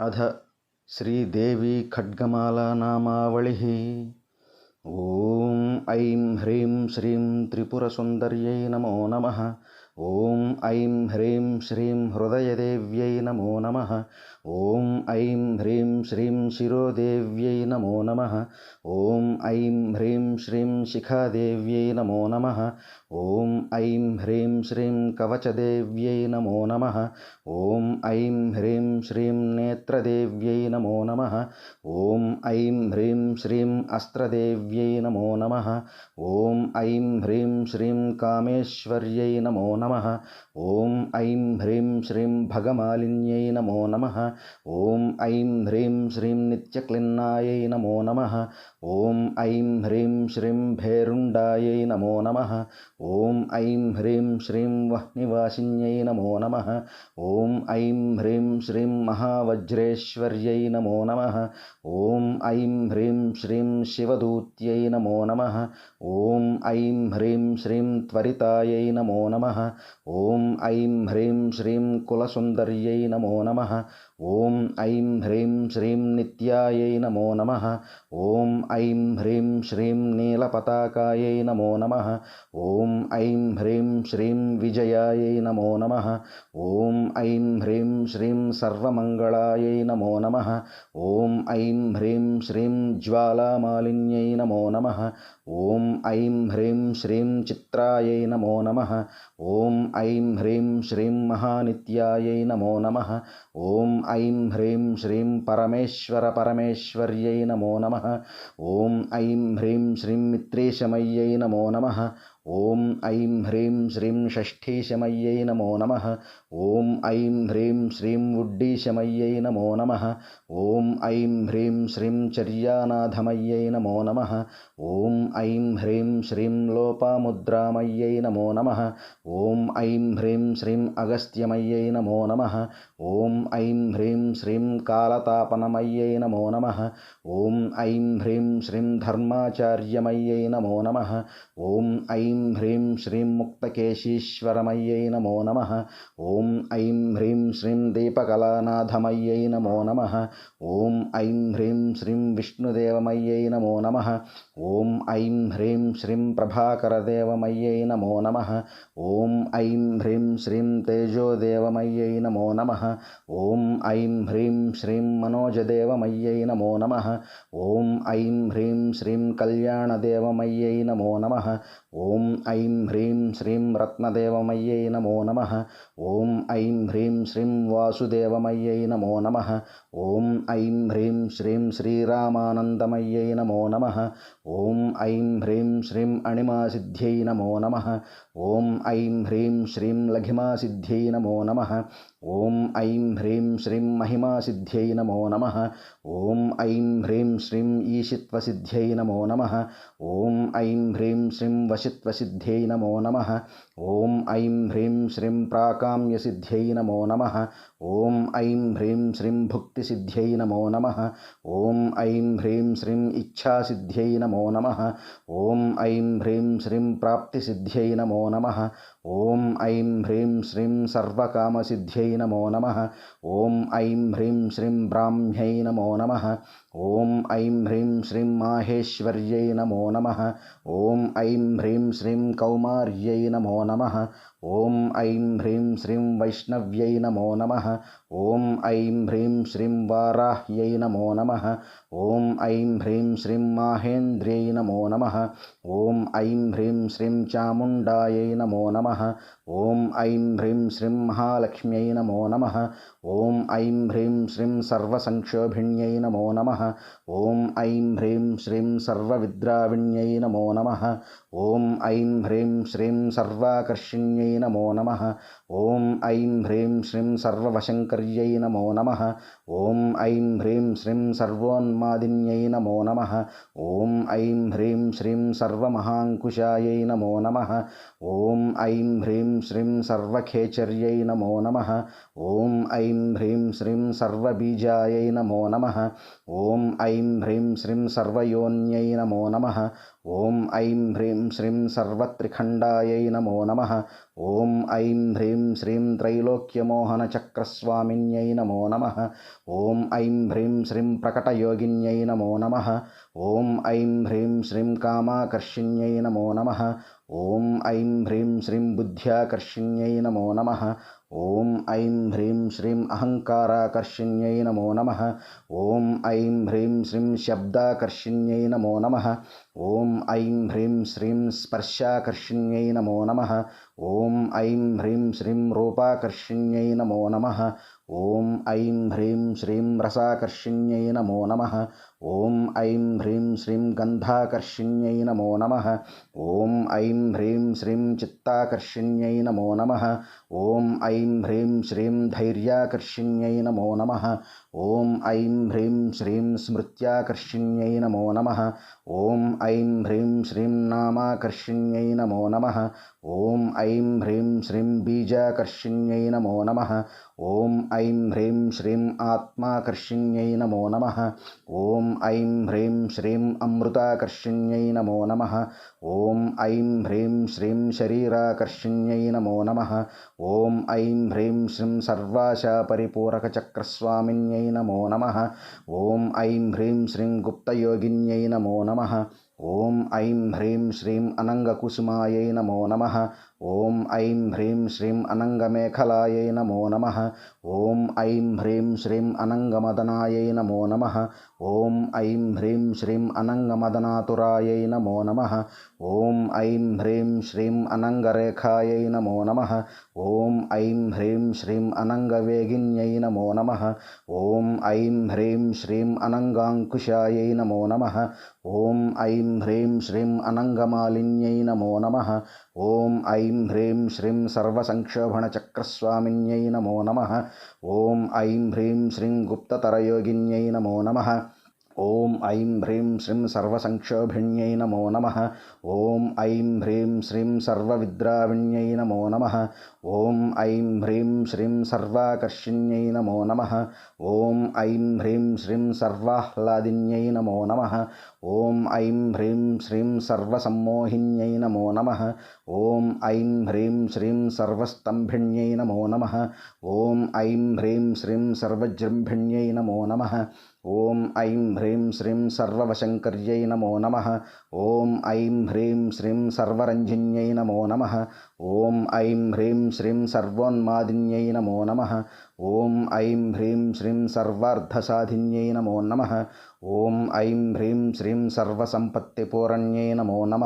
अथ श्रीदेवी खड्गमालानामावलिः ॐ ऐं ह्रीं श्रीं त्रिपुरसुन्दर्यै नमो नमः ॐ ऐं ह्रीं श्रीं हृदयदेव्यै नमो नमः। ॐ ऐं ह्रीं श्रीं शिरोदेव्यै नमो नमः। ॐ ऐं ह्रीं श्रीं शिखादेव्यै नमो नमः। ॐ ऐं ह्रीं श्रीं कवचदेव्यै नमो नमः। ॐ ऐं ह्रीं श्रीं नेत्रदेव्यै नमो नमः। ॐ ऐं ह्रीं श्रीं अस्त्रदेव्यै नमो नमः। ॐ ऐं ह्रीं श्रीं कामेश्वर्यै नमो नमः। నమ. ఓం ఐం హ్రీం శ్రీం భగమాలిన్యై నమో నమ. ఓం ఐం హ్రీం శ్రీం నిత్యక్లిన్నాయై నమో నమ. ఓం ఐం హ్రీం శ్రీం భేరుండాయై నమో నమ. ఓం ఐం హ్రీం శ్రీం వహ్నివాసిన్యై నమో నమ. ఓం ఐం హ్రీం శ్రీం మహావజ్రేశ్వర్యై నమో నమ. ఓం ఐం హ్రీం శ్రీం శివదూత్యై నమో నమ. ఓం ఐం హ్రీం శ్రీం త్వరితాయై నమో నమ. ఓం ఐం హ్రీం శ్రీం కులసుందర్యై నమో నమ. ఓం ఐం హ్రీం శ్రీం నిత్యాయై నమో నమ. ఓం ఐం హ్రీం శ్రీం నీలపతాకాయై నమో నమ. ఓం ఐం హ్రీం శ్రీం విజయాయై నమో నమ. ఓం ఐం హ్రీం శ్రీం సర్వమంగళాయై నమో నమ. ఓం ఐం హ్రీం శ్రీం జ్వాలామాలిన్యై నమో నమ. ఓం ఐం హ్రీం శ్రీం చిత్రాయై నమో నమ. ఓం ఓం ఐం హ్రీం శ్రీం మహానిత్యాయై నమో నమ. ఓం ఐం హ్రీం శ్రీం పరమేశ్వర పరమేశ్వర్యై నమో నమ. ఓం ఐం హ్రీం శ్రీం మిత్రేశమయ్యై నమో నమ. ఓం ఐం హ్రీం శ్రీం షష్ఠీశమయ్యై నమో నమ. ఓం ఐం హ్రీం శ్రీం ఉడ్డీశమయ్యై నమో నమ. ఓం ఐం హ్రీం శ్రీం చర్యానాథమయ్యై నమో నమ. ఓం ఐం హ్రీం శ్రీం లోపాముద్రామయ్యై నమో నమ. ఓం ఐం హ్రీం శ్రీం అగస్త్యమయ్యై నమో నమ. ఓం ఐం హ్రీం శ్రీం కాలతాపనమయ్యై నమో నమ. ఓం ఐం హ్రీం శ్రీం ధర్మాచార్యమయ్యై నమో నమ. ఓం ఐం ఐం హ్రీం శ్రీం ముక్తకేశీశ్వరమయ్యై నమో నమ ఓం ఐం హ్రీం శ్రీం దీపకళానాథమయ్యై నమో నమ ఓం ఐం హ్రీం శ్రీం విష్ణుదేవమయ్యై నమో నమ ఓం ఐం హ్రీం శ్రీం ప్రభాకరదేవమయ్యై నమో నమ ఓం ఐం హ్రీం శ్రీం తేజోదేవమయ్యై నమో నమ ఓం ఐం హ్రీం శ్రీం మనోజదేవమయ్యై నమో నమ ఓం ఐం హ్రీం శ్రీం కళ్యాణదేవమయ్యై నమో నమ ఓం ఐం హ్రీం శ్రీం రత్నదేవమయ్యై నమో నమ. ఓం ఐం హ్రీం శ్రీం వాసుదేవమయ్యై నమో నమ. ఓం ఐం హ్రీం శ్రీం శ్రీరామానందమయ్యై నమో నమ. ఓం ఐం హ్రీం శ్రీం అణిమాసిద్ధ్యై నమో నమ. ఓం ఐం హ్రీం శ్రీం లఘిమాసిద్ధ్యై నమో నమ. ఓం ఐం హ్రీం శ్రీం మహిమాసిద్ధ్యై నమో నమ. ఓం ఐం హ్రీం శ్రీం ఈషిత్వసిద్ధ్యై నమో నమ. ఓం ఐం హ్రీం శ్రీం వశిత్వ वशित्वसिद्ध्यै नमो नमः। ॐ ऐं ह्रीं श्रीं प्राकाम्यसिद्ध्यै नमो नमः। ॐ ऐं ह्रीं श्रीं भुक्तिसिद्ध्यै नमो नमः। ॐ ऐं ह्रीं श्रीं इच्छासिद्ध्यै नमो नमः। ॐ ऐं ह्रीं श्रीं प्राप्तिसिद्ध्यै नमो नमः। ॐ ऐं ह्रीं श्रीं सर्वकामसिद्ध्यै नमो नमः। ॐ ऐं ह्रीं श्रीं ब्राह्म्यै नमो नमः। ఓం ఐం హ్రీం శ్రీం మాహేశ్వర్యై నమో నమ. ఓం ఐం హ్రీం శ్రీం కౌమార్యై నమో నమ. ఓం ఐం హ్రీం శ్రీం వైష్ణవ్యై నమో నమ. ఓం ఐం హ్రీం శ్రీం వారాహ్యై నమో నమ. ఓం ఐం హ్రీం శ్రీం మాహేంద్ర్యై నమో నమ. ఓం ఐం హ్రీం శ్రీం చాముండాయై నమో నమ. ఓం ఐం హ్రీం శ్రీం మహాలక్ష్మ్యై నమో నమ. ఓం ఐం హ్రీం శ్రీం సర్వసంక్షోభిణ్యై నమో నమ. ఓం ఐం హ్రీం శ్రీం సర్వవిద్రావిణ్యై నమో నమ. ఓం ఐం హ్రీం శ్రీం సర్వాకర్షిణ్యై నమో నమ. ఓం ఐం హ్రీం శ్రీం సర్వశంకర్యై నమో నమ. ఓం ఐం హ్రీం శ్రీం సర్వోన్మాదిన్యై నమో నమ. ఓం ఐం హ్రీం శ్రీం సర్వమహాంకుశాయై నమో నమ. ఓం ఐం హ్రీం శ్రీం సర్వఖేచర్యై నమో నమ. ఓం ఐం హ్రీం శ్రీం సర్వబీజాయై నమో నమ. ఓం ఐం హ్రీం శ్రీం సర్వయోన్యై నమో నమ. ఓం ఐం హ్రీం శ్రీం సర్వత్రిఖండాయై నమో నమ. ఓం ఐం హ్రీం శ్రీం త్రైలోక్యమోహన చక్రస్వామిన్యై నమో నమ. ఓం ఐం హ్రీం శ్రీం ప్రకటయోగిన్యై నమో నమ. ఓం ఐం హ్రీం శ్రీం కామాకర్షిణ్యై నమో నమ ఓం ఐం హ్రీం శ్రీం బుద్ధ్యాకర్షిణ్యై నమో నమ ఓం ఐం హ్రీం శ్రీం అహంకారాకర్షిణ్యై నమో నమ ఓం ఐం హ్రీం శ్రీం శబ్దాకర్షిణ్యై నమో నమ ఓం ఐం హ్రీం శ్రీం స్పర్శాకర్షిణ్యై నమో నమ ఓం ఐం హ్రీం శ్రీం రూపాకర్షిణ్యై నమో నమ ఓం ఐం హ్రీం శ్రీం రసాకర్షిణ్యై నమో నమ ఓం ఐం హ్రీం శ్రీం గంధాకర్షిణ్యై నమో నమ ఓం ఐం హ్రీం శ్రీం చిత్తాకర్షిణ్యై నమో నమ ఓం ఐం హ్రీం శ్రీం ధైర్యాకర్షిణ్యై నమో నమ ఓం ఐం హ్రీం శ్రీం స్మృత్యాకర్షిణ్యై నమో నమ ఓం ఐం హ్రీం శ్రీం నామాకర్షిణ్యై నమో నమ ఓం ఐం హ్రీం శ్రీం బీజాకర్షిణ్యై నమో నమ ఓం ఐం హ్రీం శ్రీం ఆత్మాకర్షిణ్యై నమో నమ ఓం ఐం హ్రీం శ్రీం అమృతాకర్షిణ్యై నమో నమ ఓం ఐం హ్రీం శ్రీం శరీరాకర్షిణ్యై నమో నమ ఓం ఐం హ్రీం శ్రీం సర్వాశాపరిపూరకచక్రస్వామిన్యై నమో నమ ఓం ఐం హ్రీం శ్రీం గుప్తయోగిన్యై నమో నమ ఓం ఐం హ్రీం శ్రీం అనంగకుసుమాయై నమో నమ. ఓం ఐం హ్రీం శ్రీం అనంగమేఖలాయై నమో నమ. ఓం ఐం హ్రీం శ్రీం అనంగమదనాయై నమో నమ. ఓం ఐం హ్రీం శ్రీం అనంగమదనాతురాయై నమో నమ. ఓం ఐం హ్రీం శ్రీం అనంగరేఖాయై నమో నమ. ఓం ఐం హ్రీం శ్రీం అనంగవేగిన్యై నమో నమ. ఓం ఐం హ్రీం శ్రీం అనంగాంకుశాయై నమో నమ. ఓం ఐం ఐం హ్రీం శ్రీం అనంగమాలిన్యై నమో నమ ఓం ఐం హ్రీం శ్రీం సర్వసంక్షోభణచక్రస్వామిన్యై నమో నమ ఓం ఐం హ్రీం శ్రీం గుప్తతరయోగిన్యై నమో నమ ఓం ఐం హ్రీం శ్రీం సర్వసంక్షోభిణ్యై నమో నమ ఓం ఐం హ్రీం శ్రీం సర్వవిద్రావిణ్యై నమో నమ ఓం ఐం హ్రీం శ్రీం సర్వాకర్షిణ్యై నమో నమ ఓం ఐం హ్రీం శ్రీం సర్వాహ్లాదిన్యై నమో నమ ఓం ఐం హ్రీం శ్రీం సర్వసమ్మోహిన్యై నమో నమ. ఓం ఐం హ్రీం శ్రీం సర్వస్తంభిణ్యై నమో నమ. ఓం ఐం హ్రీం శ్రీం సర్వజృంభిణ్యై నమో నమ. ఓం ఐం హ్రీం శ్రీం సర్వవశంకర్యై నమో నమ. ఓం ఐం హ్రీం శ్రీం సర్వరంజిన్యై నమో నమ. ఓం ఐం హ్రీం శ్రీం సర్వోన్మాదిన్యై నమో నమ. ఓం ఐం హ్రీం శ్రీం సర్వార్థసాధిన్యై నమో నమ. ఓం ఐం హ్రీం శ్రీం సర్వసంపత్తిపూరణ్యై నమో నమ.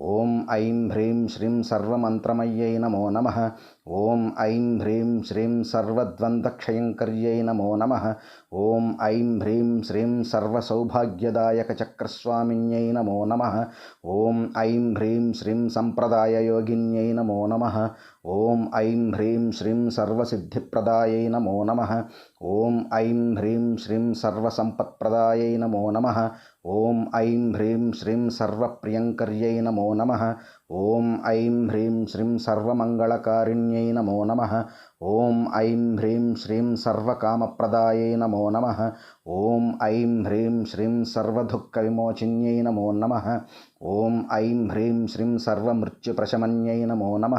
ఓం ఐం హ్రీం శ్రీం సర్వమంత్రమయ్యై నమో నమ. ఓం ఐం హ్రీం శ్రీం సర్వద్వంద్వక్షయంకర్యై నమో నమ. ఓం ఐం హ్రీం శ్రీం సర్వసౌభాగ్యదాయకచక్రస్వామిన్యై నమో నమ. ఓం ఐం హ్రీం శ్రీం సంప్రదాయయోగిన్యై నమో నమ. ఓం ఐం హ్రీం శ్రీం సర్వసిద్ధిప్రదాయై నమో నమ. ఓం ఐం హ్రీం శ్రీం సర్వసంపత్ప్రదాయై నమో నమ. ఓం ఐం హ్రీం శ్రీం సర్వప్రియంకర్యై నమో నమ. ఓం ఐం హ్రీం శ్రీం సర్వమంగళకారిణ్యై నమో నమ. ఓం ఐం హ్రీం శ్రీం సర్వకామప్రదాయై నమో నమ. ఓం ఐం హ్రీం శ్రీం సర్వదుఃఖ విమోచిన్యై నమో నమ. ఓం ఐం హ్రీం శ్రీం సర్వమృత్యుప్రశమన్యై నమో నమ.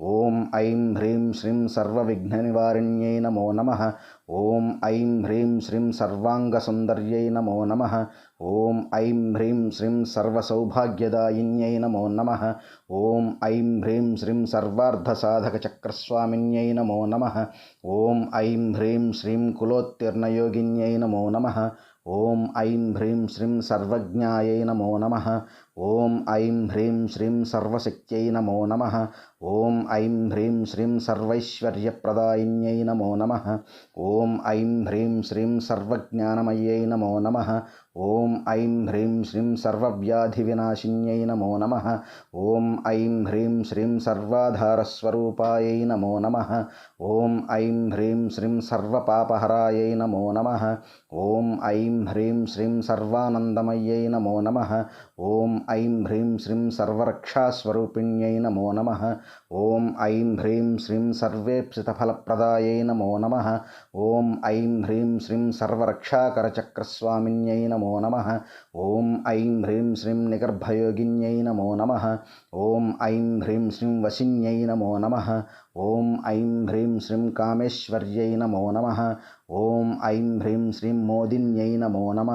ఓం ఐం హ్రీం శ్రీం సర్వవిఘ్ననివారిణ్యై నమో నమ. ఓం ఐం హ్రీం శ్రీం సర్వాంగసుందర్యై నమో నమ. ఓం ఐం హ్రీం శ్రీం సర్వసౌభాగ్యదాయిన్యై నమో నమ. ఓం ఐం హ్రీం శ్రీం సర్వార్ధసాధకచక్రస్వామిన్యై నమో నమ. ఓం ఐం హ్రీం శ్రీం కులోత్తీర్ణయోగిన్యై నమో నమ. ఓం ఐం హ్రీం శ్రీం సర్వజ్ఞాయై నమో నమ. ఓం ఐం హ్రీం శ్రీం సర్వశక్త్యై నమో నమ. ఓం ఐం హ్రీం శ్రీం సర్వైశ్వర్యప్రదాయిన్యై నమో నమ. ఓం ఐం హ్రీం శ్రీం సర్వజ్ఞానమయ్యై నమో నమ. ఓం ఐం హ్రీం శ్రీం సర్వవ్యాధివినాశిన్యై నమో నమ. ఓం ఐం హ్రీం శ్రీం సర్వాధారస్వరూపాయై నమో నమ. ఓం ఐం హ్రీం శ్రీం సర్వపాపహరాయై నమో నమ. ఓం ఐం హ్రీం శ్రీం సర్వానందమయ్యై నమో నమ. ఓం ఐం హ్రీం శ్రీం సర్వరక్షాస్వరూపిణ్యై నమో నమ ఓం ఐం హ్రీం శ్రీం సర్వేప్సితఫలప్రదాయై నమో నమ ఓం ఐం హ్రీం శ్రీం సర్వరక్షాకరచక్రస్వామిన్యై నమో నమ ఓం ఐం హ్రీం శ్రీం నిగర్భయోగిన్యై నమో నమ ఓం ఐం హ్రీం శ్రీం వశిన్యై నమో నమ ఓం ఐం హ్రీం శ్రీం కామేశ్వర్యై నమో నమ ఓం ఐం హ్రీం శ్రీం మోదిన్యై నమో నమ.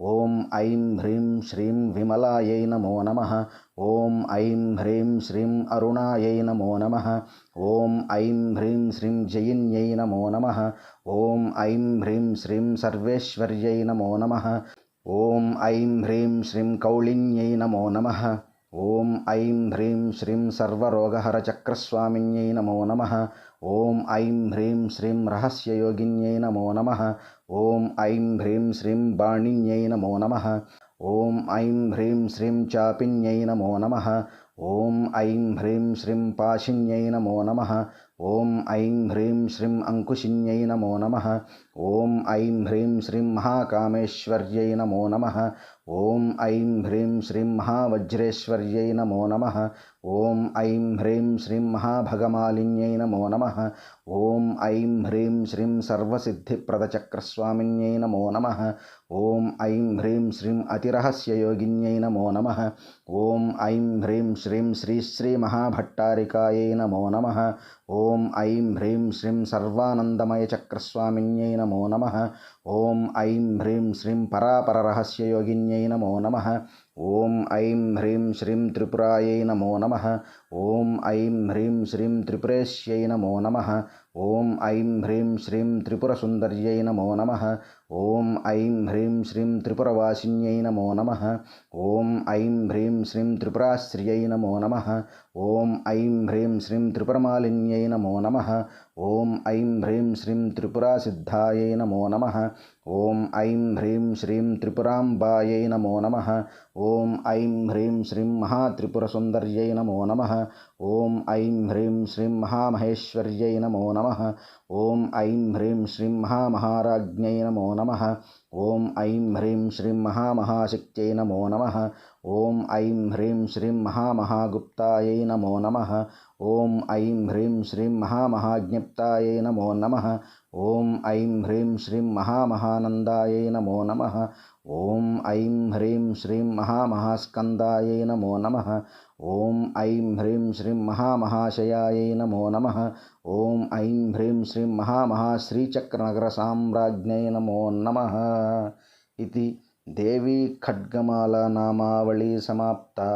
ఓం ఐం హ్రీం శ్రీం విమలాయై నమో నమ. ఓం ఐం హ్రీం శ్రీం అరుణాయై నమో నమ. ఓం ఐం హ్రీం శ్రీం జయిన్యై నమో నమ. ఓం ఐం హ్రీం శ్రీం సర్వేశ్వర్యై నమో నమ. ఓం ఐం హ్రీం శ్రీం కౌళిన్యై నమో నమ. ఓం ఐం హ్రీం శ్రీం సర్వరోగహర చక్రస్వామిన్యై నమో నమ. ఓం ఐం హ్రీం శ్రీం రహస్యయోగిన్యై నమో నమ. ఓం ఐం హ్రీం శ్రీం బాణిన్యై నమో నమ. ఓం ఐం హ్రీం శ్రీం చాపిన్యై నమో నమ. ఓం ఐం హ్రీం శ్రీం పాశిన్యై నమో నమ. ఓం ఐం హ్రీం శ్రీం అంకుశిన్యై నమో నమ. ఓం ఐం హ్రీం శ్రీం మహాకామేశ్వర్యై నమో నమ. ఓం ఐం హ్రీం శ్రీం మహావజ్రేశ్వర్యై నమో నమ. ఓం ఐం హ్రీం శ్రీం మహాభగమాలిన్యై నమో నమ. ఓం ఐం హ్రీం శ్రీం సర్వసిద్ధిప్రదచక్రస్వామిన్యై నమో నమ. ఓం ఐం హ్రీం శ్రీం అతిరహస్యయోగిన్యై నమో నమ. ఓం ఐం హ్రీం శ్రీం శ్రీ శ్రీ మహాభట్టారికాయై నమో నమ. ఓం ఓం ఐం హ్రీం శ్రీం సర్వానందమయ చక్రస్వామిన్యై నమో నమ. ఓం ఐం హ్రీం శ్రీం పరాపరరహస్యయోగిన్యై నమో నమ. ఓం ఐం హ్రీం శ్రీం త్రిపురాయై నమో నమ. ఓం ఐం హ్రీం శ్రీం త్రిపురేశ్యై నమో నమ. ఓం ఐం హ్రీం శ్రీం త్రిపురసుందర్యై నమో నమ. ఓం ఐం హ్రీం శ్రీం త్రిపురవాసిన్యై నమో నమ. ఓం ఐం హ్రీం శ్రీం త్రిపురాశ్రియై నమో నమ. ఓం ఐం హ్రీం శ్రీం త్రిపురమాలిన్యై నమో నమ. ఓం ఐం హ్రీం శ్రీం త్రిపురాసిద్ధాయై నమో నమ. ఓం ఐం హ్రీం శ్రీం త్రిపురాంబాయై నమో నమ. ఓం ఐం హ్రీం శ్రీం మహాత్రిపురసుందర్యై నమో నమ. ఓం ఐం హ్రీం శ్రీం మహామహేశ్వర్యై నమో నమ ఓం ఐం హ్రీం శ్రీం మహామహారాజ్ఞై నమో నమ ఓం ఐం హ్రీం శ్రీం మహామహాశక్త్యై నమో నమ ఓం ఐం హ్రీం శ్రీం మహామహాగుప్తాయై నమో నమ ఓం ఐం హ్రీం శ్రీం మహామహాజ్ఞప్తాయై నమో నమ. ఓం ఐం హ్రీం శ్రీం మహామహానందాయై నమో నమ. ఓం ఐం హ్రీం శ్రీం మహామహాస్కందాయై నమో నమ. ఓం ఐం హ్రీం శ్రీం మహామహాశయాయై నమో నమ. ఓం ఐం హ్రీం శ్రీం మహామహాశ్రీచక్రనగర సామ్రాజ్ఞై నమో నమ. ఇది దేవీ ఖడ్గమాల నామావళి సమాప్తా.